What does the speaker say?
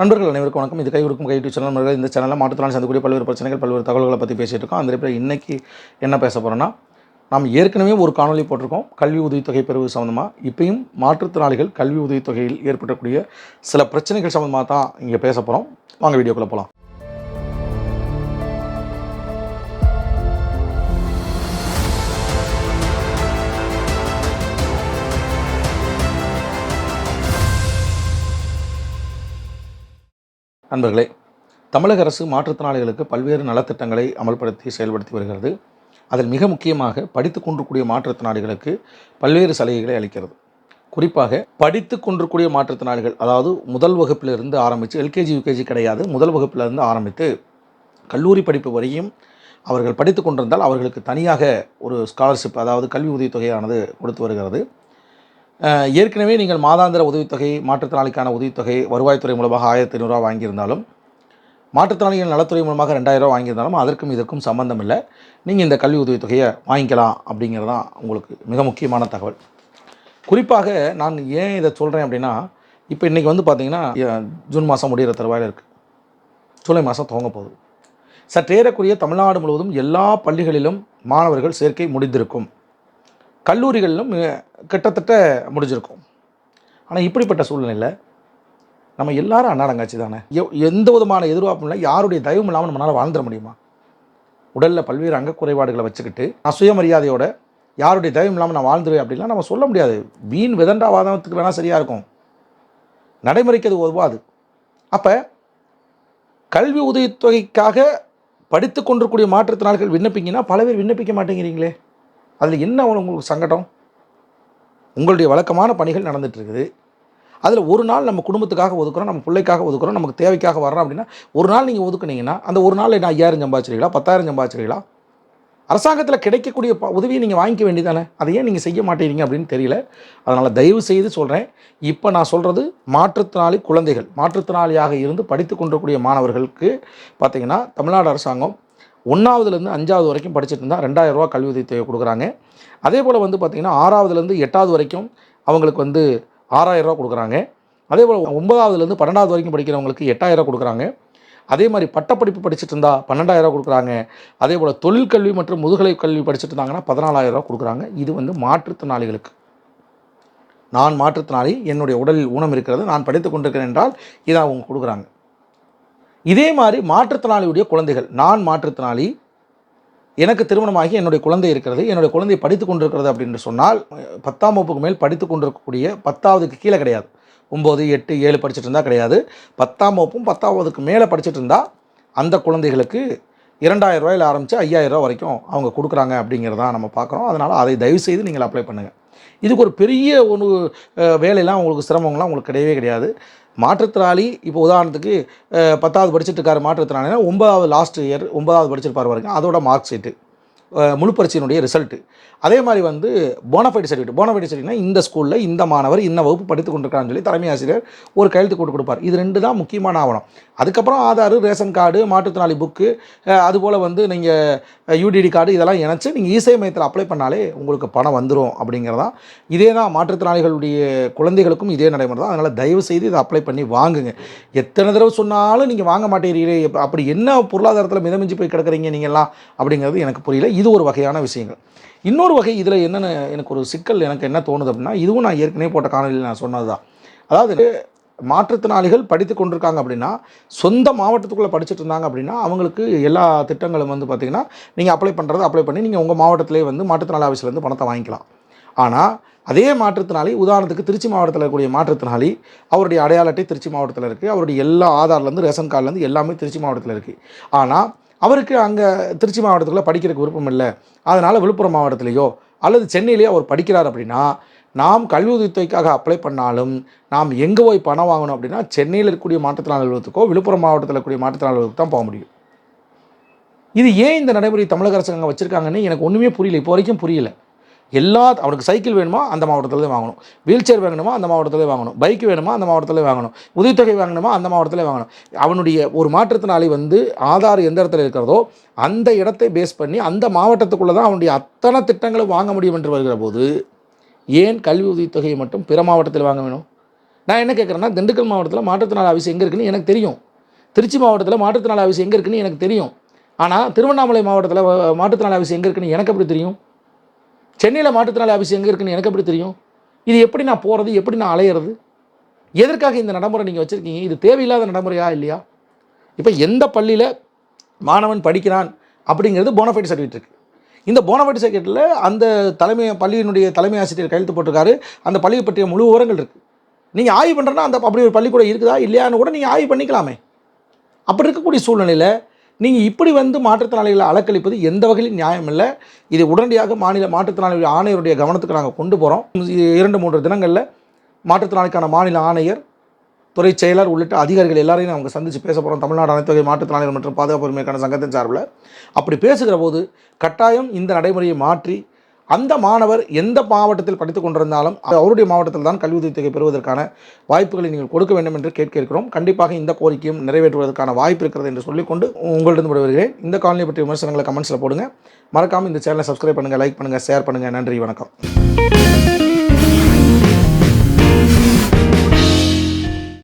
நண்பர்கள் அனைவருக்கும் வணக்கம். இது கை கொடுக்கும் கை யூடியூப் சேனல். நண்பர்கள் இந்த சேனலில் மாற்றுத்திறன் சந்திக்கூடிய பல்வேறு பிரச்சனைகள் பல்வேறு தகவல்களை பற்றி பேசிகிட்டு இருக்கோம். அந்த இப்போ இன்றைக்கி என்ன பேச போகிறோன்னா நாம் ஏற்கனவே ஒரு காணொளி போட்டிருக்கோம். கல்வி உதவித்தொகை பெறுவது சம்மந்தமாக இப்பயும் மாற்றுத்திறனாளிகள் கல்வி உதவித்தொகையில் ஏற்படக்கூடிய சில பிரச்சனைகள் சம்மந்தமாக தான் இங்கே பேச போகிறோம் வாங்க வீடியோக்குள்ளே போகலாம் நண்பர்களே தமிழக அரசு மாற்றுத்திறனாளிகளுக்கு பல்வேறு நலத்திட்டங்களை அமல்படுத்தி செயல்படுத்தி வருகிறது. அதில் மிக முக்கியமாக படித்து கொண்டிருக்கூடிய மாற்றுத்திறனாளிகளுக்கு பல்வேறு சலுகைகளை அளிக்கிறது. குறிப்பாக படித்து கொண்டிருக்கூடிய மாற்றுத்திறனாளிகள் அதாவது முதல் வகுப்பிலிருந்து ஆரம்பித்து எல்கேஜி யூகேஜி கிடையாது முதல் வகுப்பிலிருந்து ஆரம்பித்து கல்லூரி படிப்பு வரையும் அவர்கள் படித்து கொண்டிருந்தால் அவர்களுக்கு தனியாக ஒரு ஸ்காலர்ஷிப் அதாவது கல்வி உதவித்தொகையானது கொடுத்து வருகிறது. ஏற்கனவே நீங்கள் மாதாந்திர உதவித்தொகை மாற்றுத்திறனாளிக்கான உதவித்தொகை வருவாய்த்துறை மூலமாக ஆயிரத்தி ஐநூறுரூவா வாங்கியிருந்தாலும் மாற்றுத்திறனாளிகள் நலத்துறை மூலமாக ரெண்டாயிரரூவா வாங்கியிருந்தாலும் அதற்கும் இதற்கும் சம்பந்தம் இல்லை. நீங்கள் இந்த கல்வி உதவித்தொகையை வாங்கிக்கலாம் அப்படிங்கிறது தான் உங்களுக்கு மிக முக்கியமான தகவல். குறிப்பாக நான் ஏன் இதை சொல்கிறேன் அப்படின்னா இப்போ இன்றைக்கி வந்து பார்த்தீங்கன்னா ஜூன் மாதம் முடிகிற தருவாயில் இருக்குது ஜூலை மாதம் துவங்க போகுது. சற்றேறக்குரிய தமிழ்நாடு முழுவதும் எல்லா பள்ளிகளிலும் மாணவர்கள் சேர்க்கை முடிந்திருக்கும். கல்லூரிகளிலும் கிட்டத்தட்ட முடிஞ்சிருக்கும். ஆனால் இப்படிப்பட்ட சூழ்நிலையில் நம்ம எல்லாரும் அன்னாடங்காட்சி தானே? எவ்- எந்த விதமான எதிர்பார்ப்பும் இல்லை. யாருடைய தயவும் இல்லாமல் நம்மளால் வாழ்ந்துட முடியுமா? உடலில் பல்வேறு அங்கக்குறைபாடுகளை வச்சுக்கிட்டு நான் சுயமரியாதையோட யாருடைய தயவும் இல்லாமல் நான் வாழ்ந்துருவேன் அப்படின்லாம் நம்ம சொல்ல முடியாது. வீண் விதண்டாவாதத்துக்கு வேணால் சரியாக இருக்கும். நடைமுறைக்கு அது உதவாது. அப்போ கல்வி உதவித்தொகைக்காக படித்து கொண்டிருக்கூடிய மாற்றுத்திறனாளிகள் விண்ணப்பிங்கன்னா பல பேர் விண்ணப்பிக்க மாட்டேங்கிறீங்களே? அதில் என்ன உங்களுக்கு சங்கடம்? உங்களுடைய வழக்கமான பணிகள் நடந்துகிட்ருக்குது இருக்குது அதில் ஒரு நாள் நம்ம குடும்பத்துக்காக ஒதுக்குறோம் நம்ம பிள்ளைக்காக ஒதுக்குறோம் நமக்கு தேவைக்காக வர்றோம் அப்படின்னா ஒரு நாள் நீங்கள் ஒதுக்குனீங்கன்னா அந்த ஒரு நாள் என்ன ஐயாயிரம் சம்பாதிச்சிருக்கீங்களா பத்தாயிரம் சம்பாதிச்சிருக்கீங்களா அரசாங்கத்தில் கிடைக்கக்கூடிய ப- உதவியை நீங்கள் வாங்கிக்க வேண்டியதானே அதை ஏன் நீங்கள் செய்ய மாட்டேங்கிறீங்க அப்படின்னு தெரியல. அதனால் தயவு செய்து சொல்கிறேன் இப்போ நான் சொல்கிறது மாற்றுத்திறனாளி குழந்தைகள் மாற்றுத்திறனாளியாக இருந்து படித்து கொண்டிருக்கக்கூடிய மாணவர்களுக்கு பார்த்தீங்கன்னா தமிழ்நாடு அரசாங்கம் ஒன்றாவதுலேருந்து அஞ்சாவது வரைக்கும் படிச்சுட்டு இருந்தால் ரெண்டாயிரரூவா கல்வி உதவித்தொகை கொடுக்குறாங்க. அதே போல் வந்து பார்த்திங்கன்னா ஆறாவதுலேருந்து எட்டாவது வரைக்கும் அவங்களுக்கு வந்து ஆறாயிரம் ரூபா கொடுக்குறாங்க. அதே போல் ஒன்பதாவதுலேருந்து பன்னெண்டாவது வரைக்கும் படிக்கிறவங்களுக்கு எட்டாயிரரூவா கொடுக்குறாங்க. அதே மாதிரி பட்டப்படிப்பு படிச்சுட்டு இருந்தால் பன்னெண்டாயிரரூவா கொடுக்குறாங்க. அதே போல் தொழிற்கல்வி மற்றும் முதுகலை கல்வி படிச்சுட்டு இருந்தாங்கன்னா பதினாலாயிரரூவா கொடுக்குறாங்க. இது வந்து மாற்றுத்திறனாளிகளுக்கு. நான் மாற்றுத்திறனாளி என்னுடைய உடலில் ஊனம் இருக்கிறது நான் படித்து கொண்டிருக்கிறேன் என்றால் இதை அவங்க கொடுக்குறாங்க. இதே மாதிரி மாற்றுத்திறனாளியுடைய குழந்தைகள் நான் மாற்றுத்திறனாளி எனக்கு திருமணமாகி என்னுடைய குழந்தை இருக்கிறது என்னுடைய குழந்தை படித்து கொண்டிருக்கிறது அப்படின்னு சொன்னால் பத்தாம் வகுப்புக்கு மேல் படித்து கொண்டிருக்கக்கூடிய பத்தாவதுக்கு கீழே கிடையாது. ஒம்பது எட்டு ஏழு படிச்சுட்டு இருந்தால் கிடையாது. பத்தாம் வகுப்பும் பத்தாவதுக்கு மேலே படிச்சுட்டு இருந்தால் அந்த குழந்தைகளுக்கு இரண்டாயிரம் ரூபாயில் ஆரம்பித்து ஐயாயிரம் வரைக்கும் அவங்க கொடுக்குறாங்க அப்படிங்கிறதா நம்ம பார்க்குறோம். அதனால் அதை தயவு செய்து நீங்கள் அப்ளை பண்ணுங்கள் இதுக்கு ஒரு பெரிய ஒரு வேலையெல்லாம் உங்களுக்கு சிரமங்கள்லாம் உங்களுக்கு கிடையவே கிடையாது. மாற்றுத்திறனாளி இப்போ உதாரணத்துக்கு பத்தாவது படிச்சுட்டு இருக்காரு மாற்றுத்திறனாளினா ஒன்பதாவது லாஸ்ட் இயர் ஒன்பதாவது படிச்சிருப்பார் வரைக்கும் அதோட மார்க் ஷீட்டு முழு பரீட்சையினுடைய ரிசல்ட்டு அதே மாதிரி வந்து போனஃபைட் சர்டிஃபிகேட் போனஃபைட் சர்டிஃபிகேட்னா இந்த ஸ்கூலில் இந்த மாணவர் இந்த வகுப்பு படித்து கொண்டிருக்கான்னு சொல்லி தலைமை ஆசிரியர் ஒரு கையெழுத்து போட்டு கொடுப்பார். இது ரெண்டு தான் முக்கியமான ஆவணம். அதுக்கப்புறம் ஆதார் ரேஷன் கார்டு மாற்றுத்திறனாளி புக்கு அதுபோல் வந்து நீங்கள் யூடிடி கார்டு இதெல்லாம் இணைச்சி நீங்கள் இசை மையத்தில் அப்ளை பண்ணாலே உங்களுக்கு பணம் வந்துடும் அப்படிங்கிறதான் இதே தான் மாற்றுத்திறனாளிகளுடைய குழந்தைகளுக்கும் இதே நடைமுறை தான். அதனால் தயவு செய்து இதை அப்ளை பண்ணி வாங்குங்க. எத்தனை தடவை சொன்னாலும் நீங்கள் வாங்க மாட்டேங்கிறீங்களே அப்படி என்ன பொருளாதாரத்தில் மிதமிஞ்சி போய் கிடக்குறீங்க நீங்கள்லாம் அப்படிங்கிறது எனக்கு புரியல. இது ஒரு வகையான விஷயங்கள். இன்னொரு வகை இதில் என்னென்ன எனக்கு ஒரு சிக்கல் எனக்கு என்ன தோணுது அப்படின்னா இதுவும் நான் ஏற்கனவே போட்ட காணொலியில் நான் சொன்னது தான் அதாவது மாற்றுத்திறனாளிகள் படித்து கொண்டிருக்காங்க அப்படின்னா சொந்த மாவட்டத்துக்குள்ளே படிச்சுட்டு இருந்தாங்க அப்படின்னா அவங்களுக்கு எல்லா திட்டங்களும் வந்து பார்த்திங்கன்னா நீங்கள் அப்ளை பண்ணுறது அப்ளை பண்ணி நீங்கள் உங்கள் மாவட்டத்திலே வந்து மாற்றுத்திறனாளி ஆஃபீஸ்லேருந்து பணத்தை வாங்கிக்கலாம். ஆனால் அதே மாற்றுத்திறனாளி உதாரணத்துக்கு திருச்சி மாவட்டத்தில் இருக்கக்கூடிய மாற்றுத்திறனாளி அவருடைய அடையாள அட்டை திருச்சி மாவட்டத்தில் இருக்குது அவருடைய எல்லா ஆதார்லேருந்து ரேஷன் கார்டுலேருந்து எல்லாமே திருச்சி மாவட்டத்தில் இருக்குது ஆனால் அவருக்கு அங்கே திருச்சி மாவட்டத்துக்குள்ளே படிக்கிறதுக்கு விருப்பம் இல்லை அதனால் விழுப்புரம் மாவட்டத்திலேயோ அல்லது சென்னையிலேயோ அவர் படிக்கிறார் அப்படின்னா நாம் கல்வி உதவித்தொகைக்காக அப்ளை பண்ணாலும் நாம் எங்கே போய் பணம் வாங்கணும் அப்படின்னா சென்னையில் இருக்கக்கூடிய மாற்றுத்திறனாளி அலுவலகத்துக்கோ விழுப்புரம் மாவட்டத்தில் இருக்கக்கூடிய மாற்றுத்திறனாளி அலுவலகத்துக்கு தான் போக முடியும். இது ஏன் இந்த நடைமுறை தமிழக அரசாங்கம் வச்சுருக்காங்கன்னு எனக்கு ஒன்றுமே புரியல. இப்போ வரைக்கும் புரியல. எல்லா அவனுக்கு சைக்கிள் வேணுமா அந்த மாவட்டத்தில் வாங்கணும். வீல் சேர் வாங்கணுமா அந்த மாவட்டத்தில் வாங்கணும். பைக் வேணுமா அந்த மாவட்டத்தில் வாங்கணும். உதவித்தொகை வாங்கணுமா அந்த மாவட்டத்தில் வாங்கணும். அவனுடைய ஒரு மாற்றுத்தினாலி வந்து ஆதார் எந்த இடத்துல இருக்கிறதோ அந்த இடத்தை பேஸ் பண்ணி அந்த மாவட்டத்துக்குள்ளே தான் அவனுடைய அத்தனை திட்டங்களும் வாங்க முடியும் என்று வருகிற போது ஏன் கல்வி உதவித்தொகையை மட்டும் பிற மாவட்டத்தில் வாங்க வேணும்? நான் என்ன கேட்குறேன்னா திண்டுக்கல் மாவட்டத்தில் மாற்றுத்திறனாளி ஆஃபீஸ் எங்கே இருக்குன்னு எனக்கு தெரியும். திருச்சி மாவட்டத்தில் மாற்றுத்திறனாளி ஆஃபீஸ் எங்கே இருக்குன்னு எனக்கு தெரியும். ஆனால் திருவண்ணாமலை மாவட்டத்தில் மாற்றுத்திறனாளி ஆஃபீஸ் எங்கே இருக்குன்னு எனக்கு எப்படி தெரியும்? சென்னையில் மாற்றுத்திறனாளி ஆஃபீஸ் எங்கே இருக்குன்னு எனக்கு எப்படி தெரியும்? இது எப்படி நான் போகிறது எப்படி நான் அலையிறது? எதற்காக இந்த நடைமுறை நீங்கள் வச்சுருக்கீங்க? இது தேவையில்லாத நடைமுறையா இல்லையா? இப்போ எந்த பள்ளியில் மாணவன் படிக்கிறான் அப்படிங்கிறது போனஃபைட் சர்டிஃபிகேட் இருக்குது இந்த போனஃபைட் சர்டிஃபிகேட்டில் அந்த தலைமை பள்ளியினுடைய தலைமை ஆசிரியர் கையெழுத்து போட்டிருக்காரு. அந்த பள்ளியை பற்றிய முழு விவரங்கள் இருக்குது நீங்கள் ஆய்வு பண்ணுறேன்னா அந்த அப்படி ஒரு பள்ளிக்கூடம் இருக்குதா? இல்லையான்னு கூட நீங்கள் ஆய்வு பண்ணிக்கலாமே. அப்படி இருக்கக்கூடிய சூழ்நிலையில் நீங்கள் இப்படி வந்து மாற்றுத்திறனாளிகளை அலக்களிப்பது எந்த வகையிலும் நியாயம் இல்லை இது உடனடியாக மாநில மாற்றுத்திறனாளிகள் ஆணையருடைய கவனத்துக்கு நாங்கள் கொண்டு போகிறோம் இரண்டு மூன்று தினங்களில் மாற்றுத்திறனாளிக்கான மாநில ஆணையர் துறை செயலர் உள்ளிட்ட அதிகாரிகள் எல்லாரையும் அவங்க சந்தித்து பேச போகிறோம் தமிழ்நாடு அனைத்து வகை மாற்றுத்திறனாளிகள் மற்றும் பாதுகாப்பு உரிமைக்கான சங்கத்தின் சார்பில். அப்படி பேசுகிற போது கட்டாயம் இந்த நடைமுறையை மாற்றி அந்த மாணவர் எந்த மாவட்டத்தில் படித்துக் கொண்டிருந்தாலும் அவருடைய மாவட்டத்தில் தான் கல்வி உதவித்தொகை பெறுவதற்கான வாய்ப்புகளை நீங்கள் கொடுக்க வேண்டும் என்று கேட்க இருக்கிறோம் கண்டிப்பாக இந்த கோரிக்கையும் நிறைவேற்றுவதற்கான வாய்ப்பு இருக்கிறது என்று சொல்லிக்கொண்டு உங்களிடம் விடைபெறுகிறேன். இந்த காலனி பற்றிய விமர்சனங்களை கமெண்ட்ஸில் போடுங்க. மறக்காமல் இந்த சேனலை சப்ஸ்கிரைப் பண்ணுங்கள் லைக் பண்ணுங்கள் ஷேர் பண்ணுங்கள் நன்றி வணக்கம்.